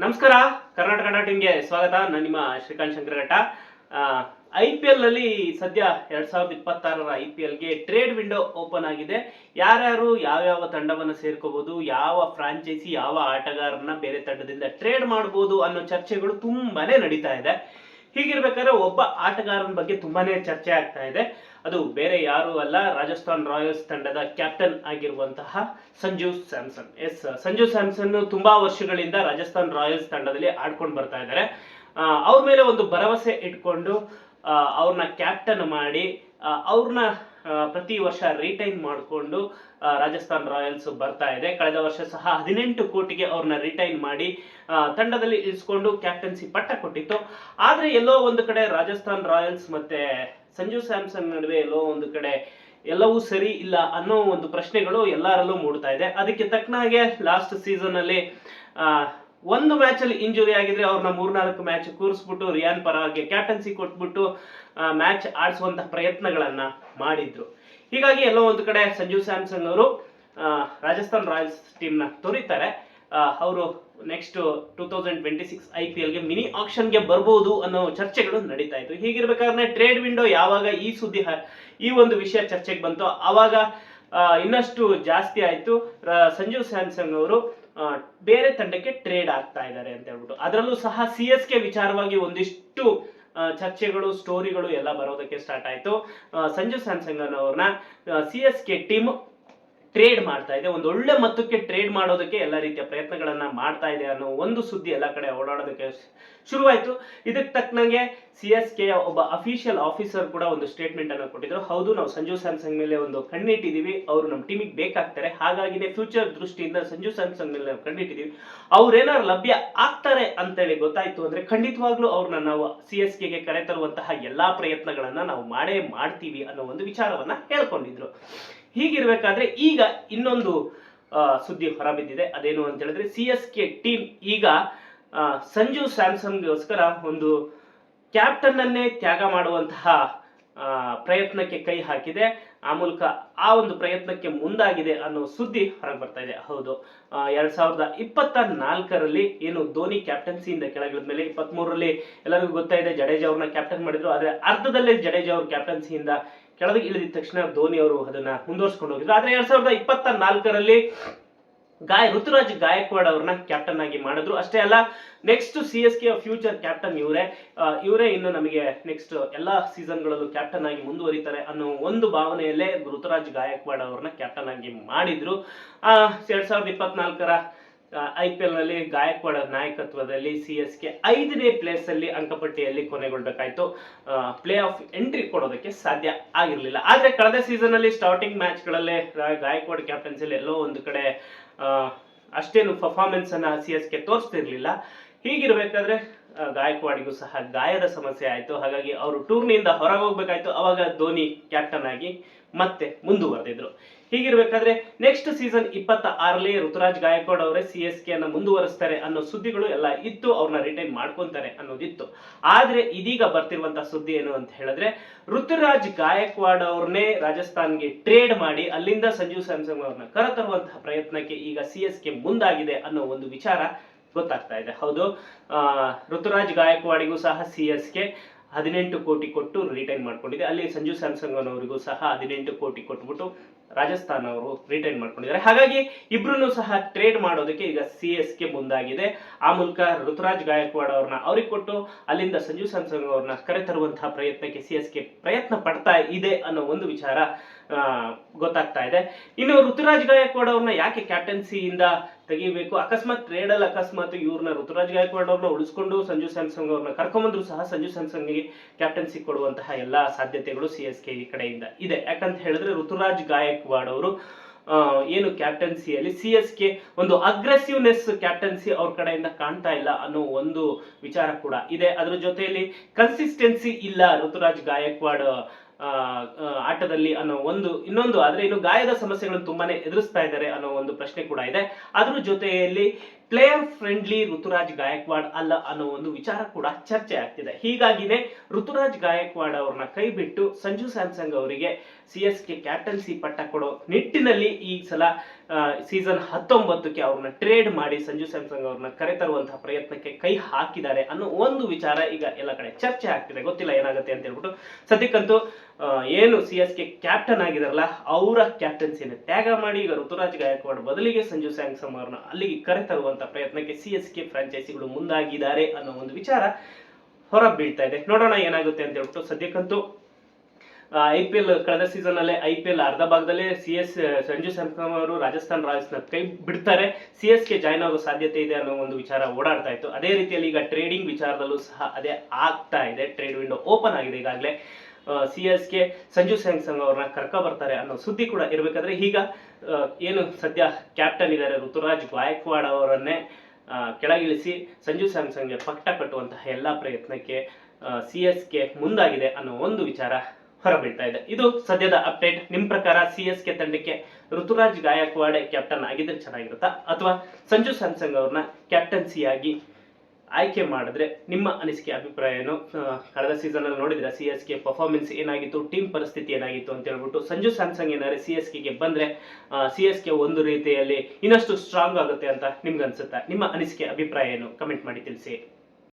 ನಮಸ್ಕಾರ, ಕರ್ನಾಟಕ ಟೀಮ್ಗೆ ಸ್ವಾಗತ. ನಾನು ನಿಮ್ಮ ಶ್ರೀಕಾಂತ್ ಶಂಕರಘಟ್ಟ. ಐ ಪಿ ಎಲ್ನಲ್ಲಿ ಸದ್ಯ ಎರಡ್ ಸಾವಿರದ ಇಪ್ಪತ್ತಾರರ ಐ ಪಿ ಎಲ್ಗೆ ಟ್ರೇಡ್ ವಿಂಡೋ ಓಪನ್ ಆಗಿದೆ. ಯಾರ್ಯಾರು ಯಾವ್ಯಾವ ತಂಡವನ್ನು ಸೇರ್ಕೋಬಹುದು ಯಾವ ಫ್ರಾಂಚೈಸಿ ಯಾವ ಆಟಗಾರರನ್ನ ಬೇರೆ ತಂಡದಿಂದ ಟ್ರೇಡ್ ಮಾಡಬಹುದು ಅನ್ನೋ ಚರ್ಚೆಗಳು ತುಂಬಾನೇ ನಡೀತಾ ಇದೆ. ಹೀಗಿರ್ಬೇಕಾದ್ರೆ ಒಬ್ಬ ಆಟಗಾರನ ಬಗ್ಗೆ ತುಂಬಾನೇ ಚರ್ಚೆ ಆಗ್ತಾ ಇದೆ. ಅದು ಬೇರೆ ಯಾರೂ ಅಲ್ಲ, ರಾಜಸ್ಥಾನ್ ರಾಯಲ್ಸ್ ತಂಡದ ಕ್ಯಾಪ್ಟನ್ ಆಗಿರುವಂತಹ ಸಂಜು ಸ್ಯಾಮ್ಸನ್. ಎಸ್, ಸಂಜು ಸ್ಯಾಮ್ಸನ್ ತುಂಬಾ ವರ್ಷಗಳಿಂದ ರಾಜಸ್ಥಾನ್ ರಾಯಲ್ಸ್ ತಂಡದಲ್ಲಿ ಆಡ್ಕೊಂಡು ಬರ್ತಾ ಇದ್ದಾರೆ. ಅವ್ರ ಮೇಲೆ ಒಂದು ಭರವಸೆ ಇಟ್ಕೊಂಡು ಅವ್ರನ್ನ ಕ್ಯಾಪ್ಟನ್ ಮಾಡಿ ಅವ್ರನ್ನ ಪ್ರತಿ ವರ್ಷ ರಿಟೈನ್ ಮಾಡಿಕೊಂಡು ರಾಜಸ್ಥಾನ್ ರಾಯಲ್ಸ್ ಬರ್ತಾ ಇದೆ. ಕಳೆದ ವರ್ಷ ಸಹ ಹದಿನೆಂಟು ಕೋಟಿಗೆ ಅವ್ರನ್ನ ರಿಟೈನ್ ಮಾಡಿ ತಂಡದಲ್ಲಿ ಇಳಿಸ್ಕೊಂಡು ಕ್ಯಾಪ್ಟನ್ಸಿ ಪಟ್ಟ ಕೊಟ್ಟಿತ್ತು. ಆದರೆ ಎಲ್ಲೋ ಒಂದು ಕಡೆ ರಾಜಸ್ಥಾನ್ ರಾಯಲ್ಸ್ ಮತ್ತೆ ಸಂಜು ಸ್ಯಾಮ್ಸನ್ ನಡುವೆ ಎಲ್ಲೋ ಒಂದು ಕಡೆ ಎಲ್ಲವೂ ಸರಿ ಇಲ್ಲ ಅನ್ನೋ ಒಂದು ಪ್ರಶ್ನೆಗಳು ಎಲ್ಲರಲ್ಲೂ ಮೂಡ್ತಾ ಇದೆ. ಅದಕ್ಕೆ ತಕ್ಕನಾಗೆ ಲಾಸ್ಟ್ ಸೀಸನ್ ಅಲ್ಲಿ ಒಂದು ಮ್ಯಾಚ್ ಅಲ್ಲಿ ಇಂಜುರಿ ಆಗಿದ್ರೆ ಅವ್ರನ್ನ ಮೂರ್ನಾಲ್ಕು ಮ್ಯಾಚ್ ಕೂರಿಸ್ಬಿಟ್ಟು ರಿಯಾನ್ ಪರವಾಗಿ ಕ್ಯಾಪ್ಟನ್ಸಿ ಕೊಟ್ಬಿಟ್ಟು ಮ್ಯಾಚ್ ಆಡಿಸುವಂತ ಪ್ರಯತ್ನಗಳನ್ನ ಮಾಡಿದ್ರು. ಹೀಗಾಗಿ ಎಲ್ಲೋ ಒಂದು ಕಡೆ ಸಂಜು ಸ್ಯಾಮ್ಸನ್ ಅವರು ರಾಜಸ್ಥಾನ್ ರಾಯಲ್ಸ್ ಟೀಮ್ನ ತೊರಿತಾರೆ. ಅವರು next two thousand twenty six I P ಎಲ್ಗೆ mini ಆಕ್ಷನ್ಗೆ ಬರ್ಬೋದು ಅನ್ನೋ ಚರ್ಚೆಗಳು ನಡೀತಾ ಇತ್ತು ಹೀಗಿರ್ಬೇಕಾದ್ರೆ ಟ್ರೇಡ್ ವಿಂಡೋ ಯಾವಾಗ ಈ ಸುದ್ದಿ ಈ ಒಂದು ವಿಷಯ ಚರ್ಚೆಗೆ ಬಂತು, ಆವಾಗ ಇನ್ನಷ್ಟು ಜಾಸ್ತಿ ಆಯ್ತು. ಸಂಜು ಸ್ಯಾಮ್ಸಂಗ್ ಅವರು ಬೇರೆ ತಂಡಕ್ಕೆ ಟ್ರೇಡ್ ಆಗ್ತಾ ಇದ್ದಾರೆ ಅಂತ ಹೇಳ್ಬಿಟ್ಟು. ಅದರಲ್ಲೂ ಸಹ ಸಿ ಎಸ್ ಕೆ ವಿಚಾರವಾಗಿ ಒಂದಿಷ್ಟು ಚರ್ಚೆಗಳು ಸ್ಟೋರಿಗಳು ಎಲ್ಲ ಬರೋದಕ್ಕೆ ಸ್ಟಾರ್ಟ್ ಆಯಿತು. ಸಂಜು ಸ್ಯಾಮ್ಸಂಗ್ ಅವ್ರನ್ನ C S K team trade ಮಾಡ್ತಾ ಇದೆ, ಒಂದು ಒಳ್ಳೆ ಮತ್ತಕ್ಕೆ ಟ್ರೇಡ್ ಮಾಡೋದಕ್ಕೆ ಎಲ್ಲ ರೀತಿಯ ಪ್ರಯತ್ನಗಳನ್ನ ಮಾಡ್ತಾ ಇದೆ ಅನ್ನೋ ಒಂದು ಸುದ್ದಿ ಎಲ್ಲ ಕಡೆ ಓಡಾಡೋದಕ್ಕೆ ಶುರುವಾಯಿತು. ಇದಕ್ಕೆ ತಕ್ಕನಂಗೆ ಸಿ ಎಸ್ ಕೆ ಒಬ್ಬ ಅಫಿಷಿಯಲ್ ಆಫೀಸರ್ ಕೂಡ ಒಂದು ಸ್ಟೇಟ್ಮೆಂಟ್ ಅನ್ನು ಕೊಟ್ಟಿದ್ರು. ಹೌದು, ನಾವು ಸಂಜು ಸ್ಯಾಮ್ಸಂಗ್ ಮೇಲೆ ಒಂದು ಕಣ್ಣಿಟ್ಟಿದೀವಿ ಅವರು ನಮ್ಮ ಟೀಮಿಗೆ ಬೇಕಾಗ್ತಾರೆ. ಹಾಗಾಗಿನೇ ಫ್ಯೂಚರ್ ದೃಷ್ಟಿಯಿಂದ ಸಂಜು ಸ್ಯಾಮ್ಸಂಗ್ ಮೇಲೆ ನಾವು ಕಣ್ಣಿಟ್ಟಿದೀವಿ ಅವ್ರೇನಾದ್ರು ಲಭ್ಯ ಆಗ್ತಾರೆ ಅಂತೇಳಿ ಗೊತ್ತಾಯ್ತು ಅಂದ್ರೆ ಖಂಡಿತವಾಗ್ಲೂ ಅವ್ರನ್ನ ನಾವು ಸಿ ಎಸ್ ಕೆಗೆ ಕರೆತರುವಂತಹ ಎಲ್ಲಾ ಪ್ರಯತ್ನಗಳನ್ನ ನಾವು ಮಾಡೇ ಮಾಡ್ತೀವಿ ಅನ್ನೋ ಒಂದು ವಿಚಾರವನ್ನ ಹೇಳ್ಕೊಂಡಿದ್ರು. ಹೀಗಿರ್ಬೇಕಾದ್ರೆ ಈಗ ಇನ್ನೊಂದು ಸುದ್ದಿ ಹೊರಬಿದ್ದಿದೆ. ಅದೇನು ಅಂತ ಹೇಳಿದ್ರೆ ಸಿ ಎಸ್ ಕೆ ಟೀಮ್ ಈಗ ಸಂಜು ಸ್ಯಾಮ್ಸನ್ಗೋಸ್ಕರ ಒಂದು ಕ್ಯಾಪ್ಟನ್ ಅನ್ನೇ ತ್ಯಾಗ ಮಾಡುವಂತಹ ಪ್ರಯತ್ನಕ್ಕೆ ಕೈ ಹಾಕಿದೆ. ಆ ಮೂಲಕ ಆ ಒಂದು ಪ್ರಯತ್ನಕ್ಕೆ ಮುಂದಾಗಿದೆ ಅನ್ನೋ ಸುದ್ದಿ ಹೊರಗೆ ಬರ್ತಾ ಇದೆ. ಹೌದು. ಎರಡ್ ಸಾವಿರದ ಇಪ್ಪತ್ತ ನಾಲ್ಕರಲ್ಲಿ ಏನು ಧೋನಿ ಕ್ಯಾಪ್ಟನ್ಸಿಯಿಂದ ಕೆಳಗಿಳಿದ ಮೇಲೆ ಇಪ್ಪತ್ತ್ ಮೂರರಲ್ಲಿ ಎಲ್ಲರಿಗೂ ಗೊತ್ತಾ ಇದೆ ಜಡೇಜಾ ಅವ್ರನ್ನ ಕ್ಯಾಪ್ಟನ್ ಮಾಡಿದ್ರು. ಆದರೆ ಅರ್ಧದಲ್ಲೇ ಜಡೇಜಾ ಅವ್ರ ಕ್ಯಾಪ್ಟನ್ಸಿಯಿಂದ ಕೆಳಗೆ ಇಳಿದ ತಕ್ಷಣ ಧೋನಿ ಅವರು ಅದನ್ನ ಮುಂದುವರ್ಸ್ಕೊಂಡು ಹೋಗಿದ್ರು. ಆದ್ರೆ ಎರಡ್ ಸಾವಿರದ ಇಪ್ಪತ್ತ ನಾಲ್ಕರಲ್ಲಿ ಗಾಯ ಋತುರಾಜ್ ಗಾಯಕ್ವಾಡ್ ಅವ್ರನ್ನ ಕ್ಯಾಪ್ಟನ್ ಆಗಿ ಮಾಡಿದ್ರು. ಅಷ್ಟೇ ಅಲ್ಲ next C S K future captain ಇವರೇ. ಇವರೇ ಇನ್ನು ನಮಗೆ ನೆಕ್ಸ್ಟ್ ಎಲ್ಲಾ ಸೀಸನ್ಗಳಲ್ಲೂ ಕ್ಯಾಪ್ಟನ್ ಆಗಿ ಮುಂದುವರಿತಾರೆ ಅನ್ನೋ ಒಂದು ಭಾವನೆಯಲ್ಲೇ ಋತುರಾಜ್ ಗಾಯಕ್ವಾಡ್ ಅವ್ರನ್ನ ಕ್ಯಾಪ್ಟನ್ ಆಗಿ ಮಾಡಿದ್ರು. ಆ, ಎರಡ್ ಸಾವಿರದ ಇಪ್ಪತ್ನಾಲ್ಕರ ಐ ಪಿ ಎಲ್ನಲ್ಲಿ ಗಾಯಕ್ವಾಡ ನಾಯಕತ್ವದಲ್ಲಿ ಸಿ ಎಸ್ ಕೆ ಐದನೇ ಪ್ಲೇಸ್ ಅಲ್ಲಿ ಅಂಕಪಟ್ಟಿಯಲ್ಲಿ ಕೊನೆಗೊಳ್ಬೇಕಾಯ್ತು. ಪ್ಲೇ ಆಫ್ ಎಂಟ್ರಿ ಕೊಡೋದಕ್ಕೆ ಸಾಧ್ಯ ಆಗಿರಲಿಲ್ಲ. ಆದ್ರೆ ಕಳೆದ ಸೀಸನ್ ಅಲ್ಲಿ ಸ್ಟಾರ್ಟಿಂಗ್ ಮ್ಯಾಚ್ ಗಳಲ್ಲೇ ಗಾಯಕ್ವಾಡ್ ಕ್ಯಾಪ್ಟನ್ಸಿಲಿ ಎಲ್ಲೋ ಒಂದು ಕಡೆ ಅಷ್ಟೇನು ಪರ್ಫಾರ್ಮೆನ್ಸ್ ಅನ್ನ ಸಿ ಎಸ್ ಕೆ ತೋರಿಸ್ತಿರ್ಲಿಲ್ಲ. ಹೀಗಿರ್ಬೇಕಾದ್ರೆ ಗಾಯಕ್ವಾಡಿಗೂ ಸಹ ಗಾಯದ ಸಮಸ್ಯೆ ಆಯಿತು. ಹಾಗಾಗಿ ಅವರು ಟೂರ್ನಿಯಿಂದ ಹೊರಗೆ ಹೋಗ್ಬೇಕಾಯ್ತು ಅವಾಗ ಧೋನಿ ಕ್ಯಾಪ್ಟನ್ ಆಗಿ ಮತ್ತೆ ಮುಂದುವರೆದಿದ್ರು. ಹೀಗಿರ್ಬೇಕಾದ್ರೆ ನೆಕ್ಸ್ಟ್ ಸೀಸನ್ ಇಪ್ಪತ್ತ ಆರರಲ್ಲಿ ಋತುರಾಜ್ ಗಾಯಕ್ವಾಡ್ ಅವರೇ ಸಿ ಎಸ್ ಕೆ ಅನ್ನ ಮುಂದುವರಿಸ್ತಾರೆ ಅನ್ನೋ ಸುದ್ದಿಗಳು ಎಲ್ಲ ಇತ್ತು. ಅವ್ರನ್ನ ರಿಟೈನ್ ಮಾಡ್ಕೊಂತಾರೆ ಅನ್ನೋದಿತ್ತು. ಆದ್ರೆ ಇದೀಗ ಬರ್ತಿರುವಂತ ಸುದ್ದಿ ಏನು ಅಂತ ಹೇಳಿದ್ರೆ, ಋತುರಾಜ್ ಗಾಯಕ್ವಾಡ್ ಅವ್ರನ್ನೇ ರಾಜಸ್ಥಾನ್ಗೆ ಟ್ರೇಡ್ ಮಾಡಿ ಅಲ್ಲಿಂದ ಸಂಜು ಸ್ಯಾಮ್ಸಂಗ್ ಅವ್ರನ್ನ ಕರೆತರುವಂತಹ ಪ್ರಯತ್ನಕ್ಕೆ ಈಗ ಸಿ ಎಸ್ ಕೆ ಮುಂದಾಗಿದೆ ಅನ್ನೋ ಒಂದು ವಿಚಾರ ಗೊತ್ತಾಗ್ತಾ ಇದೆ. ಹೌದು ಋತುರಾಜ್ ಗಾಯಕ್ವಾಡಿಗೂ ಸಹ ಸಿ ಎಸ್ ಕೆ ಹದಿನೆಂಟು ಕೋಟಿ ಕೊಟ್ಟು ರಿಟೈನ್ ಮಾಡ್ಕೊಂಡಿದೆ. ಅಲ್ಲಿ ಸಂಜು ಸ್ಯಾಮ್ಸಂಗ್ ಅವರಿಗೂ ಸಹ ಹದಿನೆಂಟು ಕೋಟಿ ಕೊಟ್ಬಿಟ್ಟು ರಾಜಸ್ಥಾನ್ ಅವರು ರಿಟೈನ್ ಮಾಡ್ಕೊಂಡಿದ್ದಾರೆ. ಹಾಗಾಗಿ ಇಬ್ರು ಸಹ ಟ್ರೇಡ್ ಮಾಡೋದಕ್ಕೆ ಈಗ ಸಿ ಎಸ್ ಕೆ ಮುಂದಾಗಿದೆ. ಆ ಮೂಲಕ ಋತುರಾಜ್ ಗಾಯಕ್ವಾಡ್ ಅವ್ರನ್ನ ಅವ್ರಿಗೆ ಕೊಟ್ಟು ಅಲ್ಲಿಂದ ಸಂಜು ಸ್ಯಾಮ್ಸಂಗ್ ಅವ್ರನ್ನ ಕರೆತರುವಂತಹ ಪ್ರಯತ್ನಕ್ಕೆ ಸಿ ಎಸ್ ಕೆ ಪ್ರಯತ್ನ ಪಡ್ತಾ ಇದೆ ಅನ್ನೋ ಒಂದು ವಿಚಾರ ಗೊತ್ತಾಗ್ತಾ ಇದೆ. ಇನ್ನು ಋತುರಾಜ್ ಗಾಯಕ್ವಾಡ್ ಅವ್ರನ್ನ ಯಾಕೆ ಕ್ಯಾಪ್ಟನ್ಸಿಯಿಂದ ತೆಗಿಬೇಕು. ಅಕಸ್ಮಾತ್ ಟ್ರೇಡ್ ಅಲ್ಲಿ ಅಕಸ್ಮಾತ್ ಇವ್ರನ್ನ ಋತುರಾಜ್ ಗಾಯಕ್ವಾಡ್ ಅವ್ರನ್ನ ಉಳಿಸ್ಕೊಂಡು ಸಂಜು ಸ್ಯಾಮ್ಸಂಗ್ ಅವ್ರನ್ನ ಕರ್ಕೊಂಬಂದ್ರು ಸಹ ಸಂಜು ಸ್ಯಾಮ್ಸಂಗ್ಗೆ ಕ್ಯಾಪ್ಟನ್ಸಿ ಕೊಡುವಂತಹ ಎಲ್ಲಾ ಸಾಧ್ಯತೆಗಳು ಸಿ ಎಸ್ ಕೆ ಕಡೆಯಿಂದ ಇದೆ. ಯಾಕಂತ ಹೇಳಿದ್ರೆ ಋತುರಾಜ್ ಗಾಯಕ್ವಾಡ್ ಅವರು ಏನು ಕ್ಯಾಪ್ಟನ್ಸಿಯಲ್ಲಿ ಸಿ ಎಸ್ ಕೆ ಒಂದು ಅಗ್ರೆಸಿವ್ನೆಸ್ ಕ್ಯಾಪ್ಟನ್ಸಿ ಅವ್ರ ಕಡೆಯಿಂದ ಕಾಣ್ತಾ ಇಲ್ಲ ಅನ್ನೋ ಒಂದು ವಿಚಾರ ಕೂಡ ಇದೆ. ಅದ್ರ ಜೊತೆಯಲ್ಲಿ ಕನ್ಸಿಸ್ಟೆನ್ಸಿ ಇಲ್ಲ ಋತುರಾಜ್ ಗಾಯಕ್ವಾಡ್ ಆಟದಲ್ಲಿ ಅನ್ನೋ ಒಂದು, ಇನ್ನೊಂದು, ಆದ್ರೆ ಇನ್ನು ಗಾಯದ ಸಮಸ್ಯೆಗಳನ್ನು ತುಂಬಾನೇ ಎದುರಿಸ್ತಾ ಇದ್ದಾರೆ ಅನ್ನೋ ಒಂದು ಪ್ರಶ್ನೆ ಕೂಡ ಇದೆ. ಅದ್ರ ಜೊತೆಯಲ್ಲಿ ಪ್ಲೇಯರ್ ಫ್ರೆಂಡ್ಲಿ ಋತುರಾಜ್ ಗಾಯಕ್ವಾಡ್ ಅಲ್ಲ ಅನ್ನೋ ಒಂದು ವಿಚಾರ ಕೂಡ ಚರ್ಚೆ ಆಗ್ತಿದೆ. ಹೀಗಾಗಿನೇ ಋತುರಾಜ್ ಗಾಯಕ್ವಾಡ್ ಅವ್ರನ್ನ ಕೈ ಬಿಟ್ಟು ಸಂಜು ಸ್ಯಾಮ್ಸಂಗ್ ಅವರಿಗೆ ಸಿ ಎಸ್ ಕೆ ಕ್ಯಾಪ್ಟನ್ಸಿ ಪಟ್ಟ ಕೊಡೋ ನಿಟ್ಟಿನಲ್ಲಿ ಈ ಸಲ ಸೀಸನ್ ಹತ್ತೊಂಬತ್ತಕ್ಕೆ ಅವ್ರನ್ನ ಟ್ರೇಡ್ ಮಾಡಿ ಸಂಜು ಸ್ಯಾಮ್ಸಂಗ್ ಅವ್ರನ್ನ ಕರೆತರುವಂತಹ ಪ್ರಯತ್ನಕ್ಕೆ ಕೈ ಹಾಕಿದ್ದಾರೆ ಅನ್ನೋ ಒಂದು ವಿಚಾರ ಈಗ ಎಲ್ಲ ಕಡೆ ಚರ್ಚೆ ಆಗ್ತಿದೆ. ಗೊತ್ತಿಲ್ಲ ಏನಾಗುತ್ತೆ ಅಂತ ಹೇಳ್ಬಿಟ್ಟು ಸದ್ಯಕ್ಕಂತೂ ಏನು ಸಿ ಎಸ್ ಕೆ ಕ್ಯಾಪ್ಟನ್ ಆಗಿದಾರಲ್ಲ, ಅವರ ಕ್ಯಾಪ್ಟನ್ಸಿನ ತ್ಯಾಗ ಮಾಡಿ ಈಗ ಋತುರಾಜ್ ಗಾಯಕ್ವಾಡ್ ಬದಲಿಗೆ ಸಂಜು ಸ್ಯಾಮ್ಸಮ್ ಅವ್ರನ್ನ ಅಲ್ಲಿಗೆ ಕರೆತರುವಂತ ಪ್ರಯತ್ನಕ್ಕೆ ಸಿ ಎಸ್ ಕೆ ಫ್ರಾಂಚೈಸಿಗಳು ಮುಂದಾಗಿದ್ದಾರೆ ಅನ್ನೋ ಒಂದು ವಿಚಾರ ಹೊರ ಬೀಳ್ತಾ ಇದೆ. ನೋಡೋಣ ಏನಾಗುತ್ತೆ ಅಂತ ಹೇಳ್ಬಿಟ್ಟು ಸದ್ಯಕ್ಕಂತೂ ಐ ಪಿ ಎಲ್ ಕಳೆದ ಸೀಸನ್ ಅಲ್ಲೇ ಐ ಪಿ ಎಲ್ ಅರ್ಧ ಭಾಗದಲ್ಲೇ ಸಿ ಎಸ್ ಸಂಜು ಸ್ಯಾಮ್ಸಮ್ ಅವರು ರಾಜಸ್ಥಾನ್ ರಾಯಲ್ಸ್ನ ಕೈ ಬಿಡ್ತಾರೆ. ಸಿ ಎಸ್ ಕೆ ಜಾಯ್ನ್ ಆಗೋ ಸಾಧ್ಯತೆ ಇದೆ ಅನ್ನೋ ಒಂದು ವಿಚಾರ ಓಡಾಡ್ತಾ ಇತ್ತು. ಅದೇ ರೀತಿಯಲ್ಲಿ ಈಗ ಟ್ರೇಡಿಂಗ್ ವಿಚಾರದಲ್ಲೂ ಸಹ ಅದೇ ಆಗ್ತಾ ಇದೆ. ಟ್ರೇಡ್ ವಿಂಡೋ ಓಪನ್ ಆಗಿದೆ ಈಗಾಗಲೇ. C S K Sanju Samson ಅವ್ರನ್ನ ಕರ್ಕೊ ಬರ್ತಾರೆ ಅನ್ನೋ ಸುದ್ದಿ ಕೂಡ ಇರಬೇಕಾದ್ರೆ ಈಗ ಏನು ಸದ್ಯ ಕ್ಯಾಪ್ಟನ್ ಇದ್ದಾರೆ ಋತುರಾಜ್ ಗಾಯಕ್ವಾಡ್ ಅವರನ್ನೇ ಕೆಳಗಿಳಿಸಿ ಸಂಜು ಸ್ಯಾಮ್ಸಂಗ್ಗೆ ಪಟ್ಟ ಕಟ್ಟುವಂತಹ ಎಲ್ಲ ಪ್ರಯತ್ನಕ್ಕೆ ಸಿ ಎಸ್ ಕೆ ಮುಂದಾಗಿದೆ ಅನ್ನೋ ಒಂದು ವಿಚಾರ ಹೊರಬೀಳ್ತಾ ಇದೆ. ಇದು ಸದ್ಯದ ಅಪ್ಡೇಟ್ ನಿಮ್ಮ ಪ್ರಕಾರ ಸಿ ಎಸ್ ಕೆ ತಂಡಕ್ಕೆ ಋತುರಾಜ್ ಗಾಯಕ್ವಾಡ್ ಕ್ಯಾಪ್ಟನ್ ಆಗಿದ್ರೆ ಚೆನ್ನಾಗಿರುತ್ತಾ? ಅಥವಾ ಸಂಜು ಸ್ಯಾಮ್ಸಂಗ್ ಅವ್ರನ್ನ ಕ್ಯಾಪ್ಟನ್ಸಿಯಾಗಿ ಆಯ್ಕೆ ಮಾಡಿದ್ರೆ ನಿಮ್ಮ ಅನಿಸಿಕೆ ಅಭಿಪ್ರಾಯ ಏನು ಕಳೆದ ಸೀಸನ್ ಅಲ್ಲಿ ನೋಡಿದ್ರೆ ಸಿ ಎಸ್ ಕೆ ಪರ್ಫಾರ್ಮೆನ್ಸ್ ಏನಾಗಿತ್ತು ಟೀಮ್ ಪರಿಸ್ಥಿತಿ ಏನಾಗಿತ್ತು ಅಂತ ಹೇಳ್ಬಿಟ್ಟು ಸಂಜು ಸ್ಯಾಮ್ಸಂಗ್ ಏನಾದ್ರೆ ಸಿ ಎಸ್ ಕೆಗೆ ಬಂದ್ರೆ ಸಿ ಎಸ್ ಕೆ ಒಂದು ರೀತಿಯಲ್ಲಿ ಇನ್ನಷ್ಟು ಸ್ಟ್ರಾಂಗ್ ಆಗುತ್ತೆ ಅಂತ ನಿಮ್ಗೆ ಅನ್ಸುತ್ತೆ ನಿಮ್ಮ ಅನಿಸಿಕೆ, ಅಭಿಪ್ರಾಯ ಏನು? ಕಮೆಂಟ್ ಮಾಡಿ ತಿಳಿಸಿ.